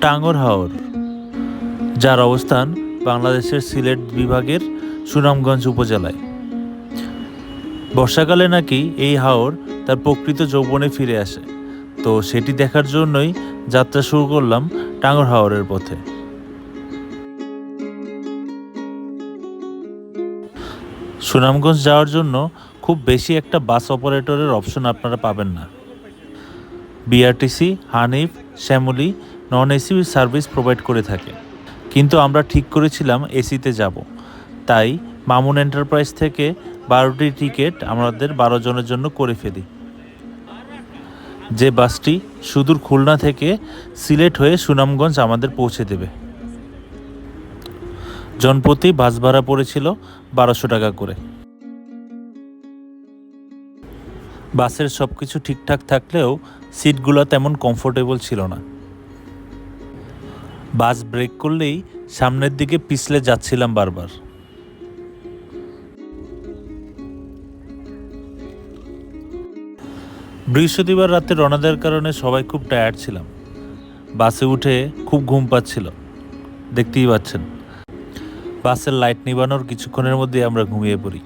টাঙ্গর হাওর যার অবস্থান বাংলাদেশের সিলেট বিভাগের সুনামগঞ্জ উপজেলায়। বর্ষাকালে নাকি এই হাওর তার প্রকৃত যৌবনে ফিরে আসে। তো সেটি দেখার জন্যই যাত্রা শুরু করলাম টাঙ্গর হাওরের পথে। সুনামগঞ্জ যাওয়ার জন্য খুব বেশি একটা বাস অপারেটরের অপশন আপনারা পাবেন না। BRTC, Hanif, Shyamoli non AC service provide করে থাকে। কিন্তু আমরা ঠিক করেছিলাম এসিতে যাব। তাই মামুন এন্টারপ্রাইজ থেকে বারোটি টিকিট আমাদের বারো জনের জন্য করে ফেলি। যে বাসটি সুদূর খুলনা থেকে সিলেট হয়ে সুনামগঞ্জ আমাদের পৌঁছে দেবে। জনপ্রতি বাস ভাড়া পড়েছিল বারোশো টাকা করে। বাসের সব কিছু ঠিকঠাক থাকলেও সিটগুলো তেমন কমফোর্টেবল ছিল না। বাস ব্রেক করলেই সামনের দিকে পিছলে যাচ্ছিলাম বারবার। বৃহস্পতিবার রাতে রওনা দেওয়ার কারণে সবাই খুব টায়ার্ড ছিলাম। বাসে উঠে খুব ঘুম পাচ্ছিল। দেখতেই পাচ্ছেন, বাসের লাইট নিবানোর কিছুক্ষণের মধ্যে আমরা ঘুমিয়ে পড়ি।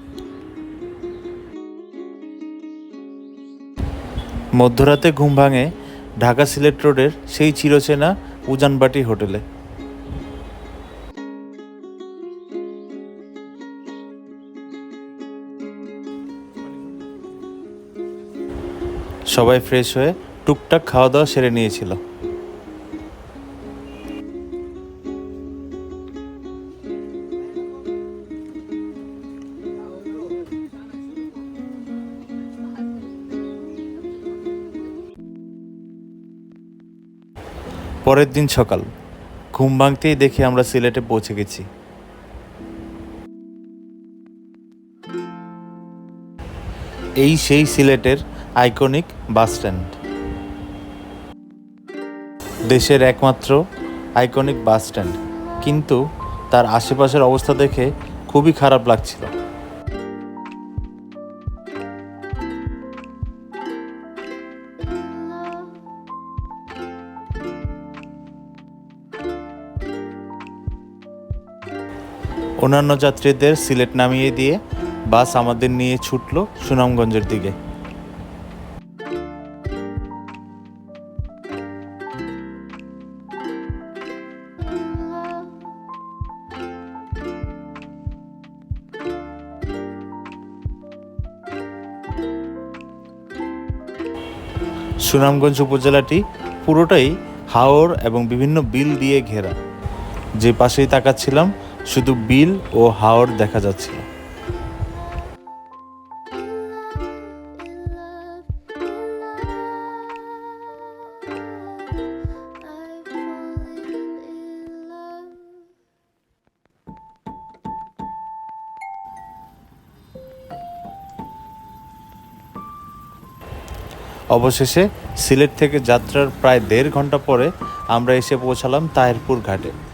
মধ্যরাতে ঘুম ভাঙে ঢাকা সিলেট রোডের সেই চিরচেনা উজানবাটি হোটেলে। সবাই ফ্রেশ হয়ে টুকটাক খাওয়া দাওয়া সেরে নিয়েছিল। পরের দিন সকাল। ঘুম ভাঙতেই দেখি আমরা সিলেটে পৌঁছে গেছি। এই সেই সিলেটের আইকনিক বাস স্ট্যান্ড। দেশের একমাত্র আইকনিক বাস স্ট্যান্ড। কিন্তু তার আশেপাশের অবস্থা দেখে খুবই খারাপ লাগছিল। অন্যান্য যাত্রীদের সিলেট নামিয়ে দিয়ে বাস আমাদের নিয়ে ছুটল সুনামগঞ্জের দিকে। সুনামগঞ্জ উপজেলাটি পুরোটাই হাওর এবং বিভিন্ন বিল দিয়ে ঘেরা। যে পাশেই তাকাচ্ছিলাম শুধু বিল ও হাওর দেখা যাচ্ছিল। অবশেষে সিলেট থেকে যাত্রার প্রায় দেড় ঘণ্টা পরে আমরা এসে পৌঁছালাম তাহেরপুর ঘাটে।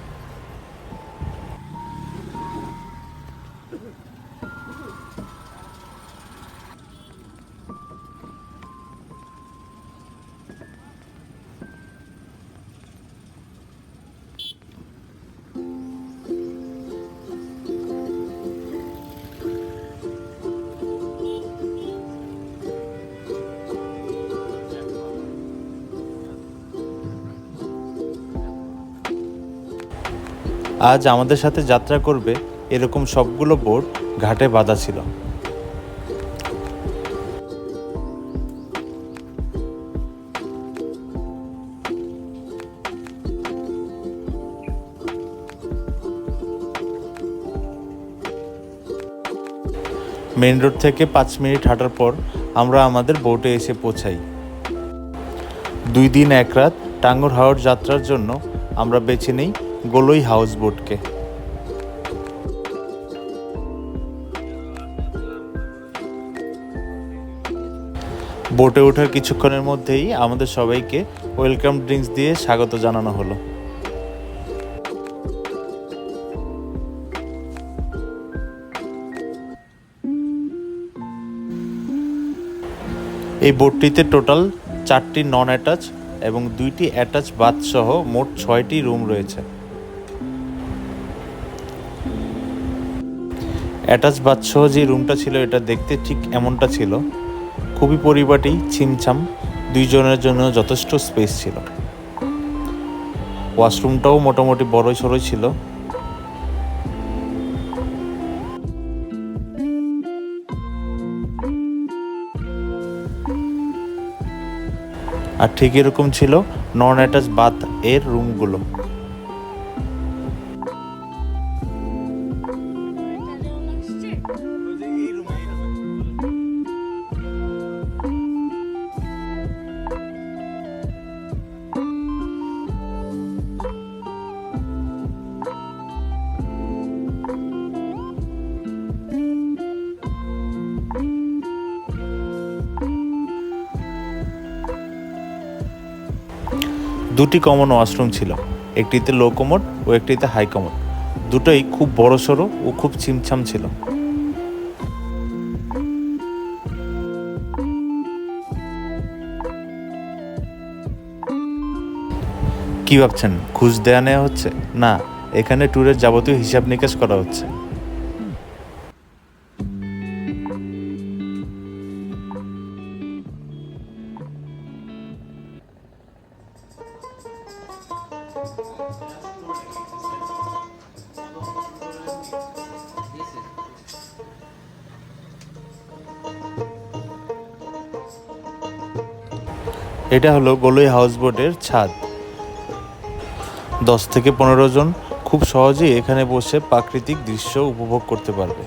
আজ আমাদের সাথে যাত্রা করবে এরকম সবগুলো বোট ঘাটে বাঁধা ছিল। মেন রোড থেকে পাঁচ মিনিট হাঁটার পর আমরা আমাদের বোটে এসে পৌঁছাই। দুই দিন এক রাত টাঙ্গর হাওর যাত্রার জন্য আমরা বেছে নিই গোলই হাউস বোটকে। বোটে ওঠার কিছুক্ষণের মধ্যেই আমাদের সবাইকে ওয়েলকাম ড্রিঙ্কস দিয়ে স্বাগত জানানো হলো। এই বোটটিতে টোটাল চারটি নন অ্যাটাচ এবং দুইটি অ্যাটাচ বাথ সহ মোট ছয়টি রুম রয়েছে। অ্যাটাচ বাথ সহ যে রুমটা ছিল, এটা দেখতে ঠিক এমনটা ছিল। খুবই পরিপাটি, ছিমছাম, দুইজনের জন্য যথেষ্ট স্পেস ছিল। ওয়াশরুমটাও মোটামুটি বড় সড়ো ছিল। আর ঠিক এরকম ছিল নন অ্যাটাচ বাথ এর রুমগুলো দুটি কমন ওয়াশরুম ছিল, একটিতে লো কমোড ও একটিতে হাই কমোড দুটোই খুব বড় সড়ো ও খুব ছিমছাম ছিল। কি ভাবছেন, ঘুষ দেয়া নেওয়া হচ্ছে? না, এখানে ট্যুরের যাবতীয় হিসাব নিকাশ করা হচ্ছে। এটা হলো গোলই হাউস বোটের ছাদ। দশ থেকে পনেরো জন খুব সহজেই এখানে বসে প্রাকৃতিক দৃশ্য উপভোগ করতে পারবে।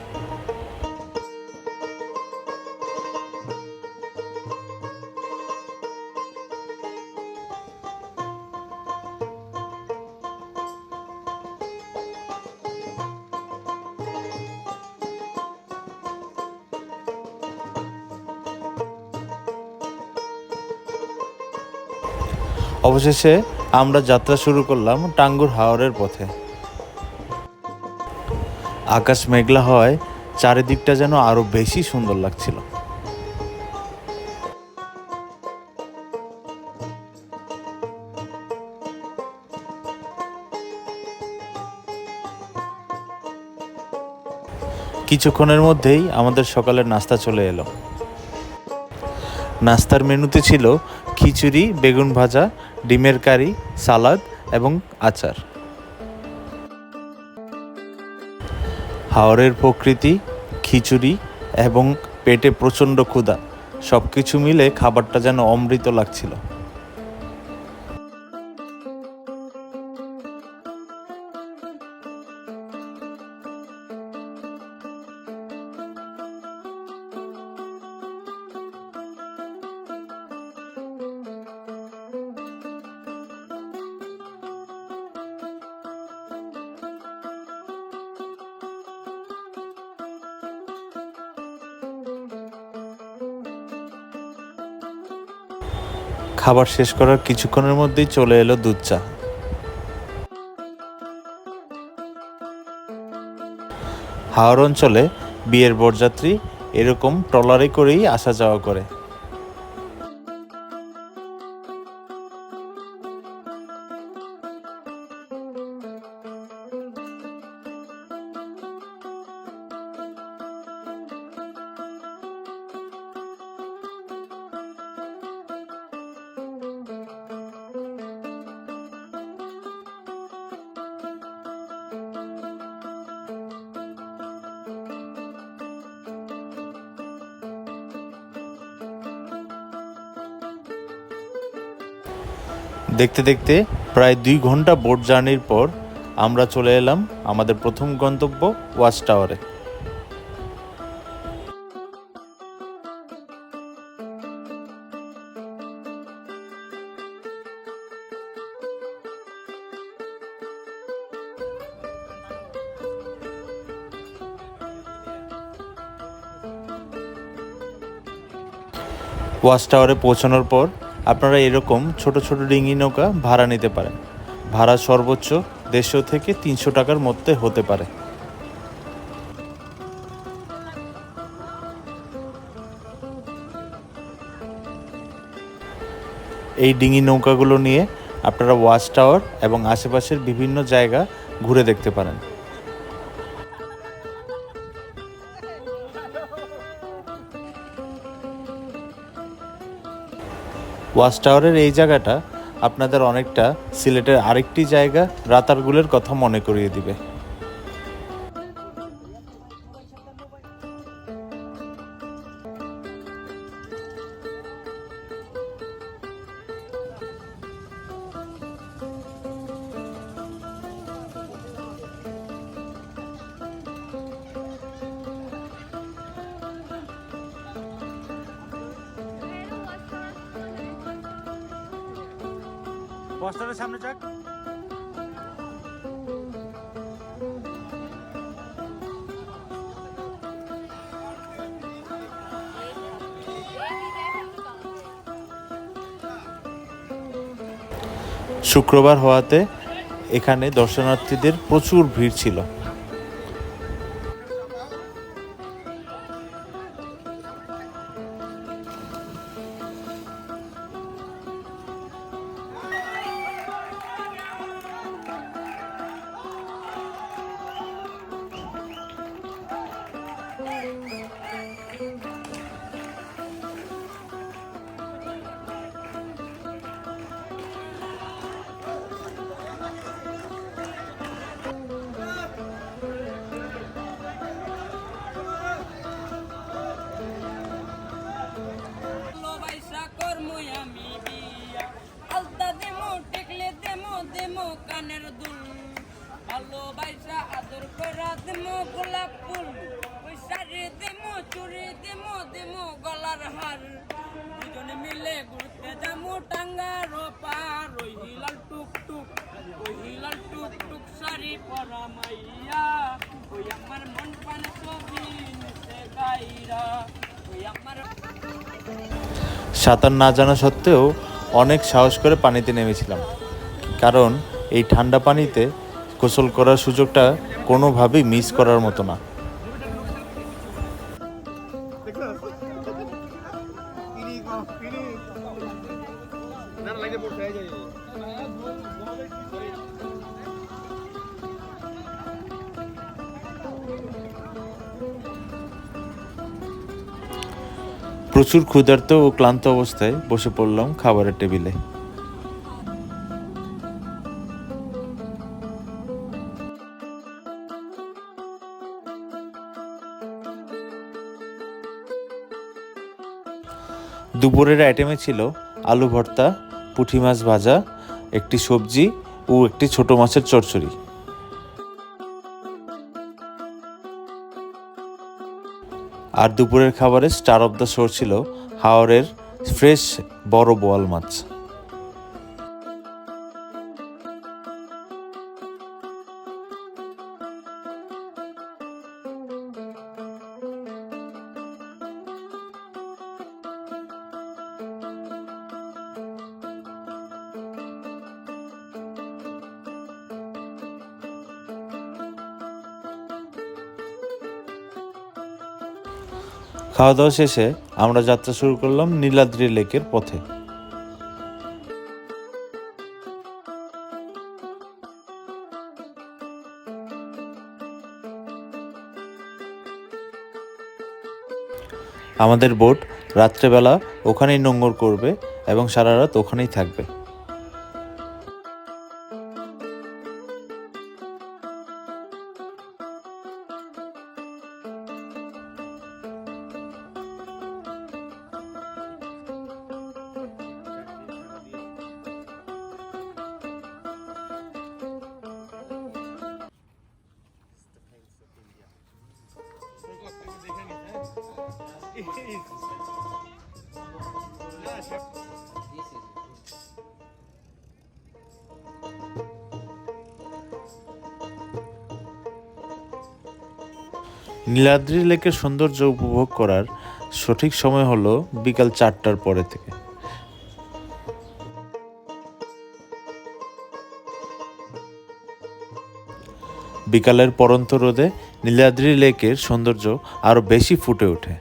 অবশেষে আমরা যাত্রা শুরু করলাম টাঙ্গুর হাওরের পথে। আকাশ মেঘলা হয় চারিদিকটা যেন আরও বেশি সুন্দর লাগছিল। কিছুক্ষণের মধ্যেই আমাদের সকালের নাস্তা চলে এলো। নাস্তার মেনুতে ছিল খিচুড়ি, বেগুন ভাজা ডিমের কারি, সালাদ এবং আচার। হাওরের প্রকৃতি, খিচুড়ি এবং পেটে প্রচণ্ড ক্ষুধা সব কিছু মিলে খাবারটা যেন অমৃত লাগছিল। খাবার শেষ করার কিছুক্ষণের মধ্যেই চলে এলো দুধ চা। হাওড় অঞ্চলে বিয়ের বরযাত্রী এরকম ট্রলারে করেই আসা যাওয়া করে। দেখতে দেখতে প্রায় দুই ঘণ্টা বোট জার্নির পর আমরা চলে এলাম আমাদের প্রথম গন্তব্য ওয়াচ টাওয়ারে। ওয়াচ টাওয়ারে পৌঁছানোর পর আপনারা এরকম ছোট ছোট ডিঙি নৌকা ভাড়া নিতে পারেন। ভাড়া সর্বোচ্চ দেড়শো থেকে তিনশো টাকার মধ্যে হতে পারে। এই ডিঙি নৌকাগুলো নিয়ে আপনারা ওয়াচ টাওয়ার এবং আশেপাশের বিভিন্ন জায়গা ঘুরে দেখতে পারেন। ওয়াচ টাওয়ারের এই জায়গাটা আপনাদের অনেকটা সিলেটের আরেকটি জায়গা রাতারগুলের কথা মনে করিয়ে দিবে। বস্তার সামনে যাক। শুক্রবার হওয়াতে এখানে দর্শনার্থীদের প্রচুর ভিড় ছিল। সাঁতার না জানা সত্ত্বেও অনেক সাহস করে পানিতে নেমেছিলাম। কারণ এই ঠান্ডা পানিতে গোসল করার সুযোগটা কোনোভাবেই মিস করার মতো না। প্রচুর ক্ষুধার্ত ও ক্লান্ত অবস্থায় বসে পড়লাম খাবারের টেবিলে। দুপুরের আইটেমে ছিল আলু ভর্তা পুঁটি মাছ ভাজা, একটি সবজি ও একটি ছোট মাছের চচ্চড়ি। আর দুপুরের খাবারে স্টার অফ দ্য শো ছিল হাওরের ফ্রেশ বড় বোয়াল মাছ। খাওয়া দাওয়া শেষে আমরা যাত্রা শুরু করলাম নীলাদ্রি লেকের পথে। আমাদের বোট রাত্রেবেলা ওখানেই নোঙ্গর করবে এবং সারা রাত ওখানেই থাকবে। নীলাদ্রি লেকের সৌন্দর্য উপভোগ করার সঠিক সময় হলো বিকাল চারটার পরে থেকে। বিকালের পরন্ত রোদে নীলাদ্রি লেকের সৌন্দর্য আরও বেশি ফুটে ওঠে।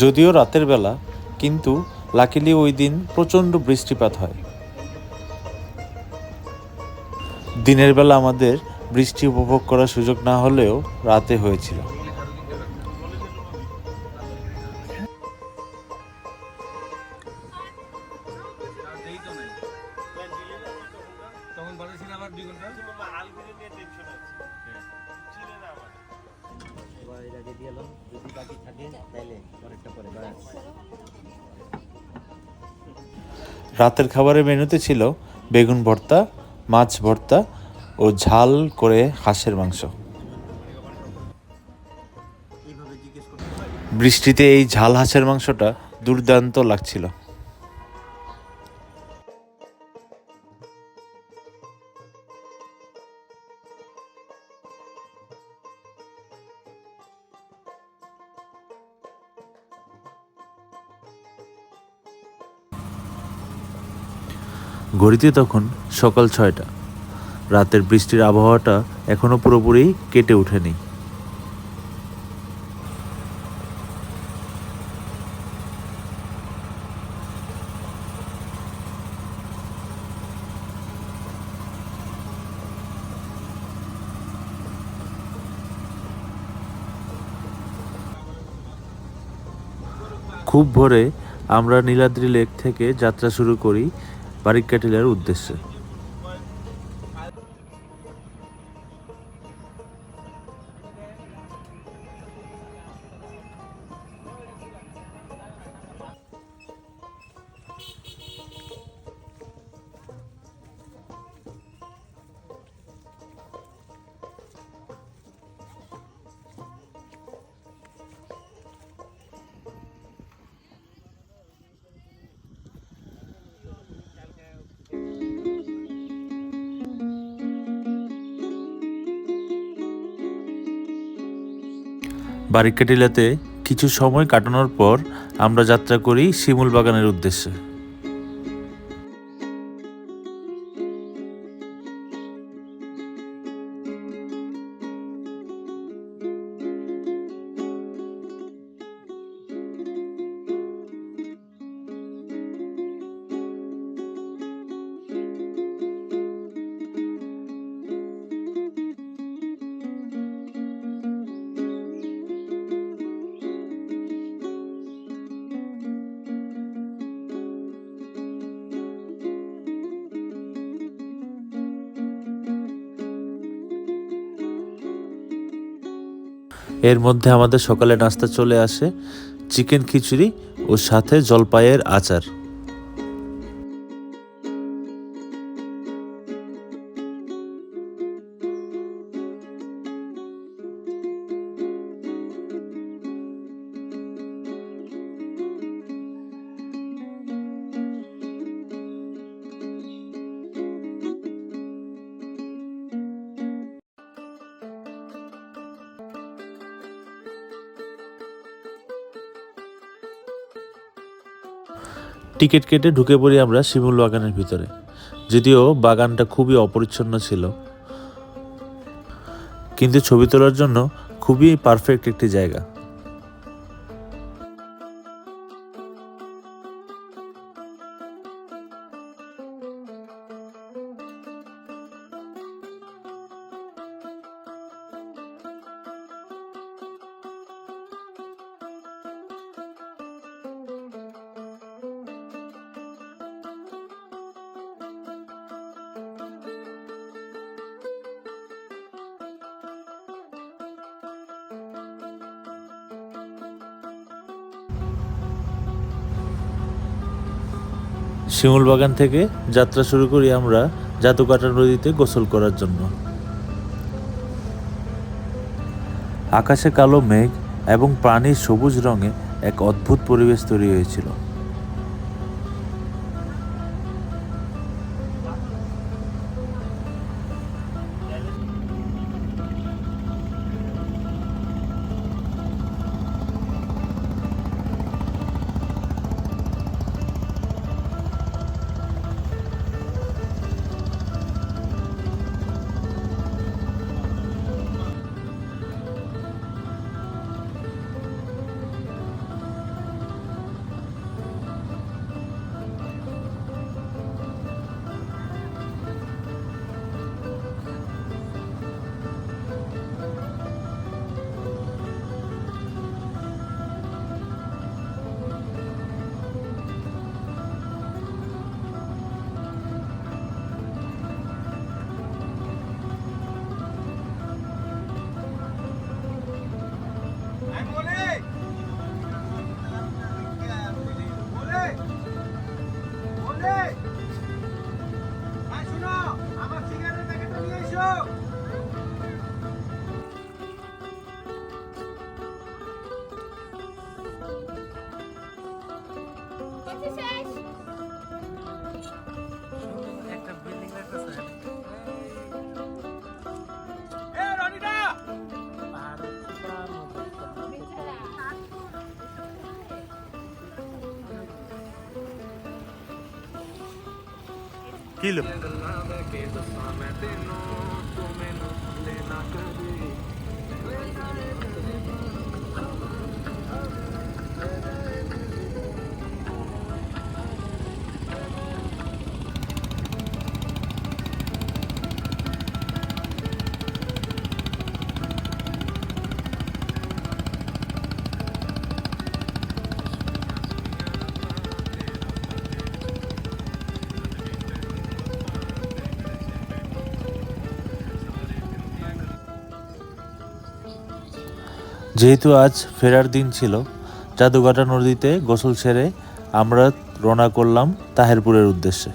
যদিও রাতের বেলা, কিন্তু লাকিলি ওই দিন প্রচণ্ড বৃষ্টিপাত হয়। দিনের বেলা আমাদের বৃষ্টি উপভোগ করার সুযোগ না হলেও রাতে হয়েছিল। রাতের খাবারের মেনুতে ছিল বেগুন ভর্তা, মাছ ভর্তা ও ঝাল করে হাঁসের মাংস। বৃষ্টিতে এই ঝাল হাঁসের মাংসটা দুর্দান্ত লাগছিল। ঘড়িতে তখন সকাল ছয়টা। রাতের বৃষ্টির আবহাওয়াটা এখনও পুরোপুরি কেটে ওঠেনি। খুব ভোরে আমরা নীলাদ্রি লেক থেকে যাত্রা শুরু করি বারিকাটিলার উদ্দেশ্যে। বারিকাটিলাতে কিছু সময় কাটানোর পর আমরা যাত্রা করি শিমুল বাগানের উদ্দেশ্যে। এর মধ্যে আমাদের সকালে নাস্তা চলে আসে চিকেন খিচুড়ি ও সাথে জলপাইয়ের আচার। টিকিট কেটে ঢুকে পড়ি আমরা শিমুল বাগানের ভিতরে। যদিও বাগানটা খুবই অপরিচ্ছন্ন ছিল। কিন্তু ছবি তোলার জন্য খুবই পারফেক্ট একটি জায়গা। শিমুল বাগান থেকে যাত্রা শুরু করি আমরা জাতুকাটা নদীতে গোসল করার জন্য। আকাশে কালো মেঘ এবং প্রাণীর সবুজ রঙে এক অদ্ভুত পরিবেশ তৈরি হয়েছিল। Hilip. যেহেতু আজ ফেরার দিন ছিল জাদুঘাটা নদীতে গোসল সেরে আমরা রওনা করলাম তাহেরপুরের উদ্দেশ্যে।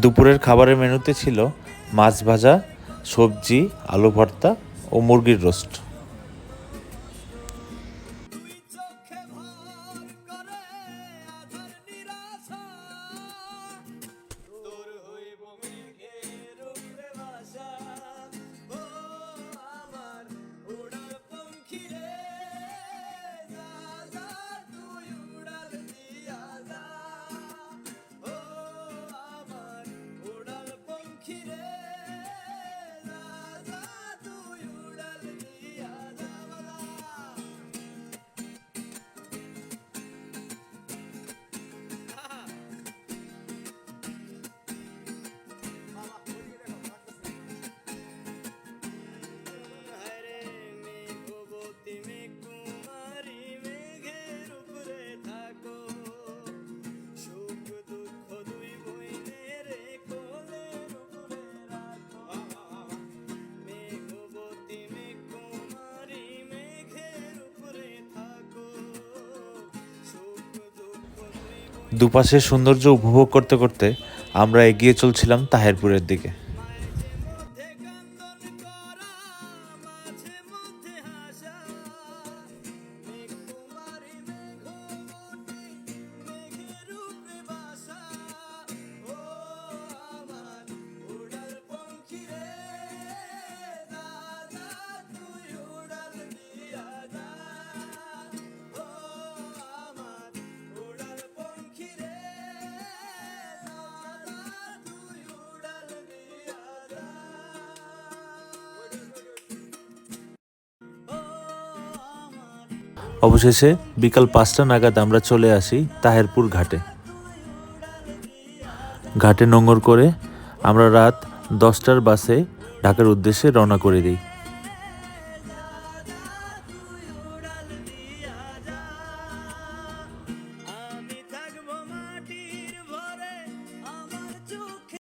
দুপুরের খাবারের মেনুতে ছিল মাছ ভাজা সবজি আলু ভর্তা ও মুরগির রোস্ট। দুপাশের সৌন্দর্য উপভোগ করতে করতে আমরা এগিয়ে চলছিলাম তাহেরপুরের দিকে। অবশেষে বিকাল পাঁচটা নাগাদ আমরা চলে আসি তাহেরপুর ঘাটে। ঘাটে নোংর করে আমরা রাত দশটার বাসে ঢাকার উদ্দেশ্যে রওনা করে দিই।